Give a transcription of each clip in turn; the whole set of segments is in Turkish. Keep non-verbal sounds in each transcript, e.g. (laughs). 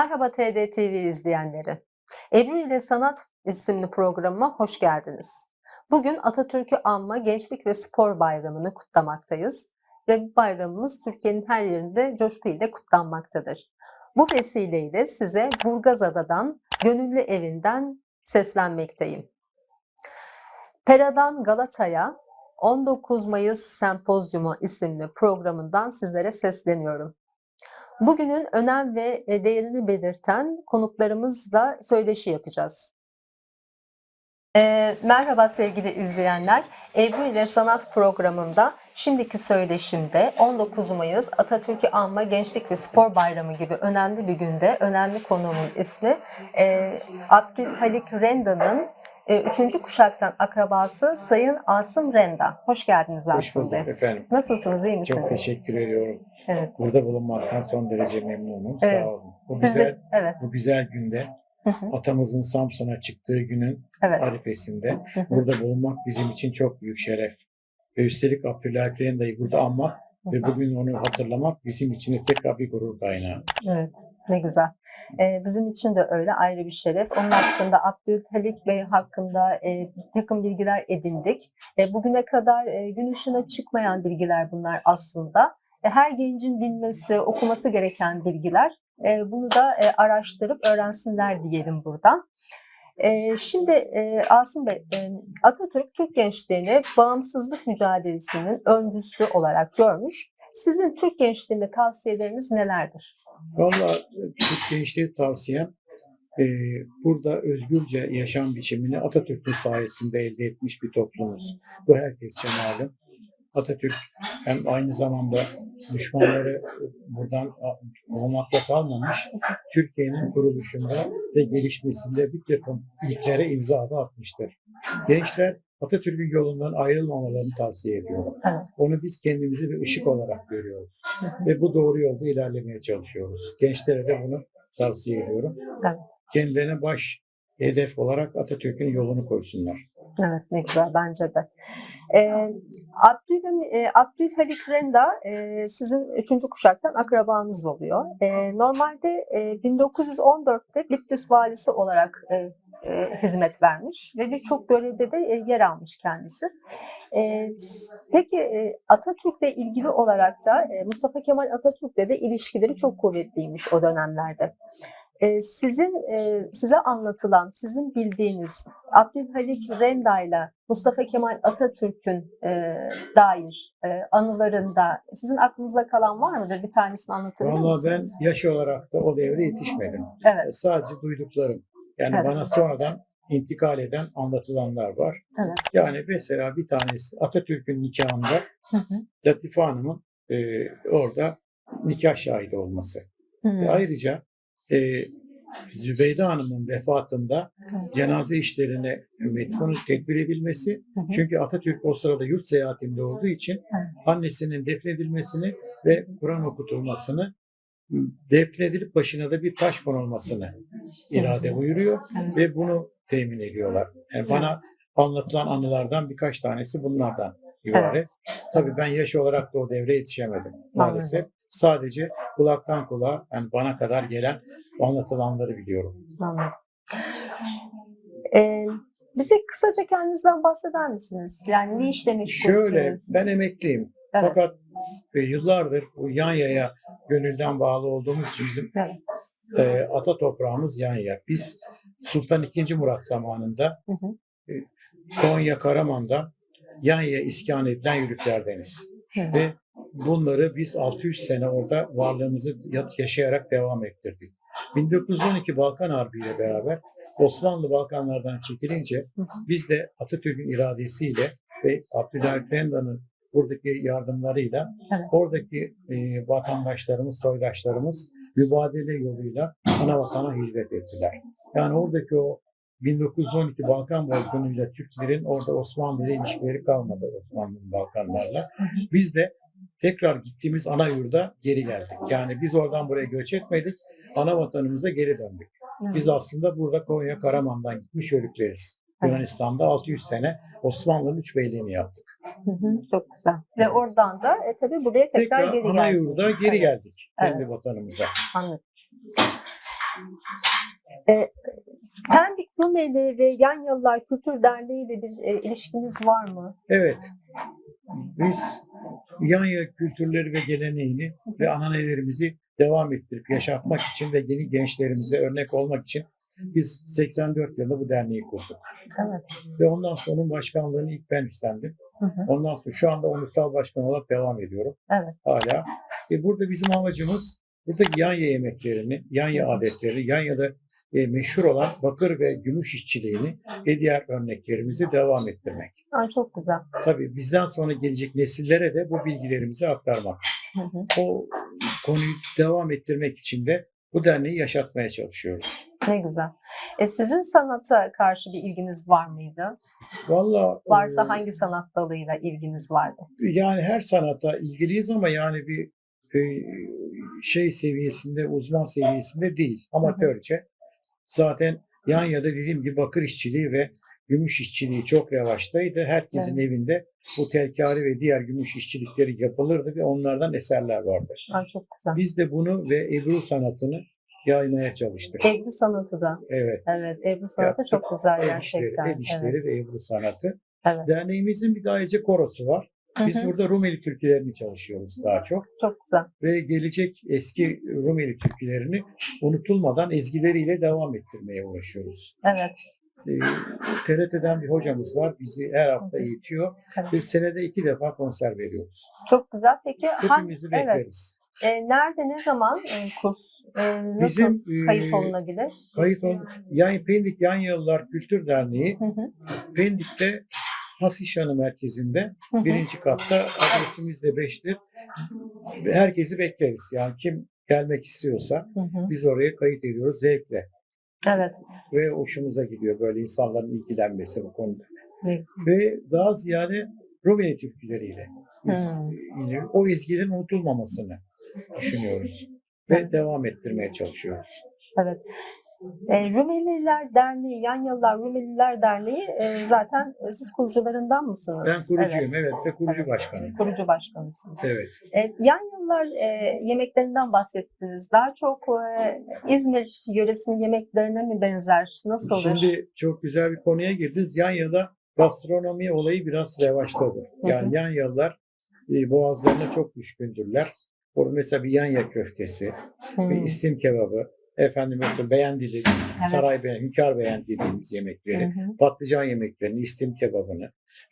Merhaba TD TV izleyenleri. Ebru ile Sanat isimli programıma hoş geldiniz. Bugün Atatürk'ü anma Gençlik ve Spor Bayramı'nı kutlamaktayız ve bu bayramımız Türkiye'nin her yerinde coşku ile kutlanmaktadır. Bu vesileyle size Burgazada'dan, Gönüllü Evinden seslenmekteyim. Pera'dan Galata'ya 19 Mayıs Sempozyumu isimli programından sizlere sesleniyorum. Bugünün önem ve e, değerini belirten konuklarımızla söyleşi yapacağız. Ee, merhaba sevgili izleyenler. Ebru ile Sanat programında şimdiki söyleşimde 19 Mayıs Atatürk'ü Anma Gençlik ve Spor Bayramı gibi önemli bir günde önemli konuğumun ismi e, Abdülhalik Renda'nın e, üçüncü kuşaktan akrabası Sayın Asım Renda. Hoş geldiniz Hoş Asım bulduk Bey. efendim. Nasılsınız, iyi misiniz? Çok teşekkür ediyorum. Evet. Burada bulunmaktan son derece memnunum. Evet. Sağ olun. Bu de- güzel, evet. bu güzel günde Hı hı, atamızın Samsun'a çıktığı günün evet. arifesinde Hı hı, burada bulunmak bizim için çok büyük şeref. Ve üstelik Abdülhak Renda'yı burada anmak ve bugün onu hatırlamak bizim için de tekrar bir gurur kaynağı. Evet, ne güzel. Ee, bizim için de öyle ayrı bir şeref. Onun hakkında Abdülhalik Bey hakkında e, takım bilgiler edindik. E, bugüne kadar e, gün ışığına çıkmayan bilgiler bunlar aslında. E, her gencin bilmesi, okuması gereken bilgiler. Bunu da araştırıp öğrensinler diyelim buradan. Şimdi Asım Bey, Atatürk Türk gençliğini bağımsızlık mücadelesinin öncüsü olarak görmüş. Sizin Türk gençliğine tavsiyeleriniz nelerdir? Valla Türk gençliğe tavsiyem e, burada özgürce yaşam biçimini Atatürk'ün sayesinde elde etmiş bir toplumuz. Bu herkesçe malum. Atatürk hem aynı zamanda düşmanları buradan olmakla kalmamış, Türkiye'nin kuruluşunda ve gelişmesinde bir takım ilklere imza da atmıştır. Gençler Atatürk'ün yolundan ayrılmamalarını tavsiye ediyorum. Evet. Onu biz kendimizi bir ışık olarak görüyoruz. Ve bu doğru yolda ilerlemeye çalışıyoruz. Gençlere de bunu tavsiye ediyorum. Evet. Kendilerine baş hedef olarak Atatürk'ün yolunu koysunlar. Evet ne güzel bence de. Ee, Abdül, e, Abdülhalik Renda e, sizin üçüncü kuşaktan akrabanız oluyor. E, normalde e, 1914'te Bitlis valisi olarak e, e, hizmet vermiş ve birçok görevde de e, yer almış kendisi. E, peki e, Atatürk'le ilgili olarak da e, Mustafa Kemal Atatürk'le de ilişkileri çok kuvvetliymiş o dönemlerde. E, sizin e, size anlatılan, sizin bildiğiniz Abdülhalik Renda ile Mustafa Kemal Atatürk'ün e, dair e, anılarında sizin aklınızda kalan var mıdır? Bir tanesini anlatabilir Vallahi ben misiniz? yaş olarak da o devre yetişmedim. Evet, Sadece duyduklarım. Yani Evet. bana sonradan intikal eden anlatılanlar var. evet. Yani mesela bir tanesi Atatürk'ün nikahında Hı hı. Latife Hanım'ın e, orada nikah şahidi olması. Hı. Ve ayrıca e, Zübeyde Hanım'ın vefatında Evet. cenaze işlerine metfunu tedbir edilmesi. Hı hı. Çünkü Atatürk o sırada yurt seyahatinde olduğu için annesinin defnedilmesini ve Kur'an okutulmasını defnedilip başına da bir taş konulmasını irade buyuruyor Evet. ve bunu temin ediyorlar. Yani bana anlatılan anılardan birkaç tanesi bunlardan ibaret. Tabii ben yaş olarak da o devre yetişemedim maalesef. Sadece kulaktan kulağa yani bana kadar gelen anlatılanları biliyorum. Anladım. E, bize kısaca kendinizden bahseder misiniz? Yani ne işle meşgulsünüz? Şöyle ben emekliyim. Evet. Fakat e, yıllardır bu yan yaya gönülden bağlı olduğumuz için bizim Evet. e, ata toprağımız yan yaya. Biz Sultan II. Murat zamanında Hı hı. Konya Karaman'da yan yaya iskan edilen yörüklerdeniz. Ve bunları biz 600 sene orada varlığımızı yaşayarak devam ettirdik. 1912 Balkan Harbi ile beraber Osmanlı Balkanlardan çekilince biz de Atatürk'ün iradesiyle ve Abdülhamit Renda'nın buradaki yardımlarıyla Evet. oradaki e, vatandaşlarımız, soydaşlarımız mübadele yoluyla ana vatana hizmet ettiler. Yani oradaki o 1912 Balkan bozgunuyla Türklerin orada Osmanlı ile ilişkileri kalmadı Osmanlı'nın Balkanlarla. Biz de tekrar gittiğimiz ana yurda geri geldik. Yani biz oradan buraya göç etmedik, ana vatanımıza geri döndük. Biz aslında burada Konya Karaman'dan gitmiş yörükleriz. Evet. Yunanistan'da 600 sene Osmanlı'nın üç beyliğini yaptık. Hı hı, Çok güzel. Ve oradan da e, tabii buraya tekrar, Tekrar geri ana geldiniz. yurda geri Evet, geldik kendi Evet. vatanımıza. Anladım. E, Pendik Rumeli ve Yanyalılar Kültür Derneği ile bir e, ilişkiniz var mı? Evet. Biz Yanya kültürleri ve geleneğini ve ananelerimizi devam ettirip yaşatmak için ve yeni gençlerimize örnek olmak için biz 84 yılında bu derneği kurduk. Evet. Ve ondan sonra başkanlığını ilk ben üstlendim. Hı hı. Ondan sonra şu anda onursal başkan olarak devam ediyorum. Evet. Hala. E burada bizim amacımız buradaki Yanya yemeklerini, Yanya adetleri, Yanya'da e, meşhur olan bakır ve gümüş işçiliğini ve diğer örneklerimizi devam ettirmek. Aa, çok güzel. Tabii bizden sonra gelecek nesillere de bu bilgilerimizi aktarmak. Hı hı. O konuyu devam ettirmek için de bu derneği yaşatmaya çalışıyoruz. Ne güzel. E, sizin sanata karşı bir ilginiz var mıydı? Valla Varsa e, hangi sanat dalıyla ilginiz vardı? yani her sanata ilgiliyiz ama yani bir e, şey seviyesinde, uzman seviyesinde değil. Amatörce. Zaten yan ya da dediğim gibi bakır işçiliği ve gümüş işçiliği çok revaçtaydı. Herkesin evinde bu telkari ve diğer gümüş işçilikleri yapılırdı ve onlardan eserler vardı. Aa, çok güzel. Biz de bunu ve Ebru sanatını yaymaya çalıştık. Ebru sanatı da. Evet. Evet, Ebru sanatı Yaptık. çok güzel El işleri, gerçekten. el işleri Evet. ve Ebru sanatı. evet. Derneğimizin bir de ayrıca korosu var. Biz Hı hı, burada Rumeli türkülerini çalışıyoruz daha çok. Çok güzel. Ve gelecek eski Rumeli türkülerini unutulmadan ezgileriyle devam ettirmeye uğraşıyoruz. Evet. Ee, TRT'den bir hocamız var. Bizi her hafta Hı hı. eğitiyor. evet. Biz senede iki defa konser veriyoruz. Çok güzel. Peki Hepimizi evet. bekleriz. E, nerede, ne zaman e, kurs? E, nasıl Bizim, e, kayıt olunabilir? Kayıt ol, yani Pendik Yan Yıllar Kültür Derneği Hı hı, Pendik'te Hasişanı merkezinde hı hı. birinci katta adresimiz de 5'tir. Herkesi bekleriz. Yani kim gelmek istiyorsa Hı hı. biz oraya kayıt ediyoruz zevkle. Evet. Ve hoşumuza gidiyor böyle insanların ilgilenmesi bu konuda. Ne- Ve daha ziyade Rumeli türküleriyle biz Hmm. o ezgilerin unutulmamasını düşünüyoruz. Ve Evet. devam ettirmeye çalışıyoruz. Evet. E, Rumeliler Derneği, Yanyalılar Rumeliler Derneği e, zaten e, siz kurucularından mısınız? Ben kurucuyum evet, ve kurucu Evet. başkanıyım. Kurucu başkanısınız. Evet. E, Yanyalılar e, yemeklerinden bahsettiniz. Daha çok e, İzmir yöresinin yemeklerine mi benzer? Nasıldır? Şimdi çok güzel bir konuya girdiniz. Yan yılda gastronomi olayı biraz revaçtadır. Yani yan yıllar e, boğazlarına çok düşkündürler. Orada mesela bir yanya köftesi, Hmm. istim kebabı, efendim mesela beğendili, saray beğen, hünkâr beğen dediğimiz Hı yemekleri, hı. patlıcan yemeklerini, istim kebabını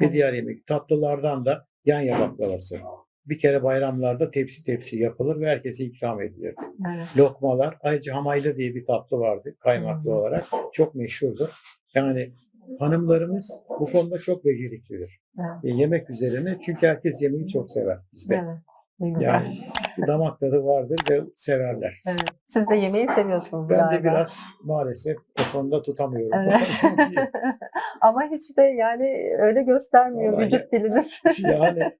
ve Evet. diğer yemek tatlılardan da yanya baklavası. Bir kere bayramlarda tepsi tepsi yapılır ve herkese ikram edilir. Evet. lokmalar. Ayrıca hamaylı diye bir tatlı vardı kaymaklı Hmm. olarak. Çok meşhurdur. Yani hanımlarımız bu konuda çok beceriklidir. Evet. E, yemek üzerine çünkü herkes yemeği çok sever bizde. Evet. Ne güzel. Yani (laughs) damak tadı vardır ve severler. Evet. Siz de yemeği seviyorsunuz Ben galiba. de biraz maalesef o konuda tutamıyorum. Evet. (laughs) Ama hiç de yani öyle göstermiyor Vallahi vücut diliniz. (laughs) yani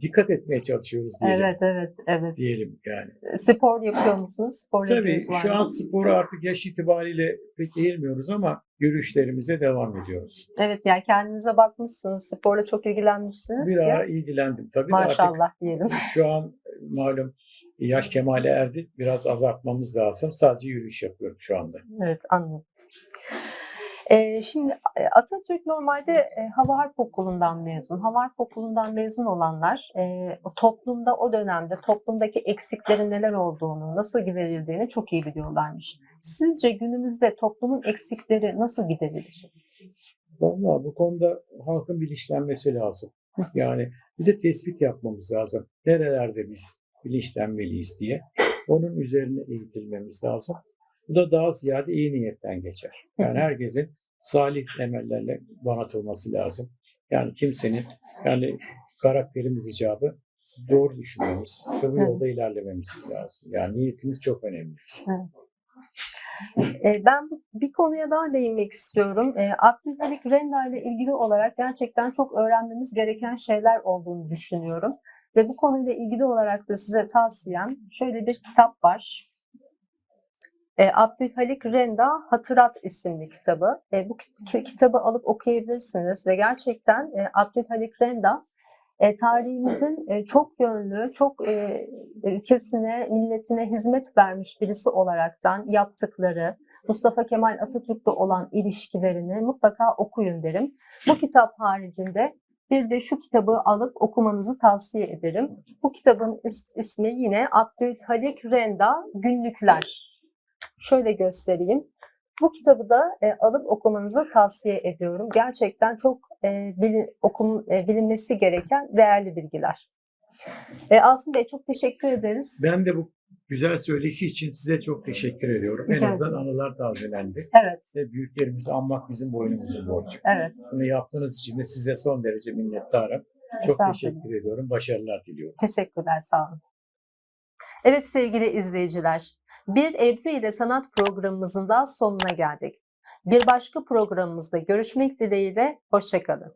dikkat etmeye çalışıyoruz diyelim. evet, evet, evet. Diyelim yani. Spor yapıyor musunuz? Spor Tabii şu an sporu artık yaş itibariyle pek eğilmiyoruz ama yürüyüşlerimize devam ediyoruz. Evet yani kendinize bakmışsınız. Sporla çok ilgilenmişsiniz Bir ki. ara ilgilendim tabii de artık Maşallah diyelim. Şu an malum yaş kemale erdi. Biraz azaltmamız lazım. Sadece yürüyüş yapıyorum şu anda. Evet anladım. Ee, şimdi e, Atatürk normalde e, Hava Harp Okulu'ndan mezun. Hava Harp Okulu'ndan mezun olanlar e, toplumda o dönemde toplumdaki eksiklerin neler olduğunu, nasıl giderildiğini çok iyi biliyorlarmış. Sizce günümüzde toplumun eksikleri nasıl giderilir? Vallahi bu konuda halkın bilinçlenmesi lazım. Yani bir de tespit yapmamız lazım. Nerelerde biz bilinçlenmeliyiz diye. Onun üzerine eğitilmemiz lazım. Bu da daha ziyade iyi niyetten geçer. Yani herkesin salih emellerle donatılması lazım. Yani kimsenin yani karakterimiz icabı doğru düşünmemiz ve bu yolda ilerlememiz lazım. Yani niyetimiz çok önemli. E, Ben bir konuya daha değinmek istiyorum. E, Abdülhalik Renda ile ilgili olarak gerçekten çok öğrenmemiz gereken şeyler olduğunu düşünüyorum. Ve bu konuyla ilgili olarak da size tavsiyem şöyle bir kitap var. E, Abdülhalik Renda Hatırat isimli kitabı. E, bu ki- kitabı alıp okuyabilirsiniz ve gerçekten e, Abdülhalik Renda e, tarihimizin e, çok yönlü, çok e, ülkesine, milletine hizmet vermiş birisi olaraktan yaptıkları, Mustafa Kemal Atatürk'le olan ilişkilerini mutlaka okuyun derim. Bu kitap haricinde bir de şu kitabı alıp okumanızı tavsiye ederim. Bu kitabın is- ismi yine Abdülhalik Renda Günlükler. Şöyle göstereyim. Bu kitabı da e, alıp okumanızı tavsiye ediyorum. Gerçekten çok e, bili- okum, e, bilinmesi gereken değerli bilgiler. E, Asım Bey çok teşekkür ederiz. Ben de bu güzel söyleşi için size çok teşekkür ediyorum. Rica en azından anılar tazelendi. Evet, Ve büyüklerimizi anmak bizim boynumuzun borcu. evet. Bunu yaptığınız için de size son derece minnettarım. Çok teşekkür ediyorum. Başarılar diliyorum. Teşekkürler, sağ olun. Evet sevgili izleyiciler, bir Ebru ile Sanat programımızın da sonuna geldik. Bir başka programımızda görüşmek dileğiyle, hoşçakalın.